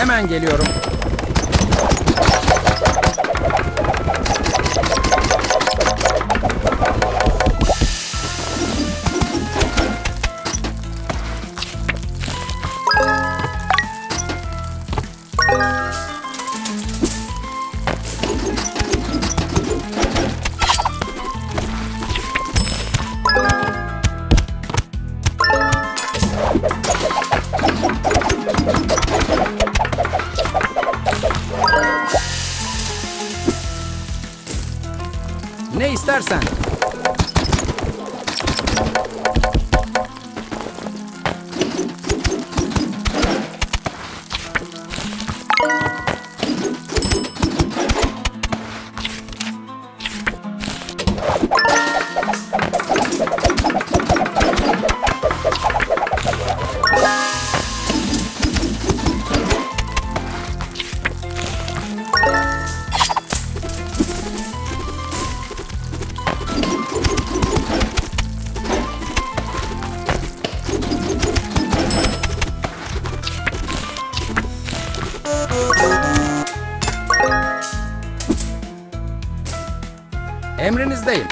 Hemen geliyorum. Ne istersen. Emrinizdeyim.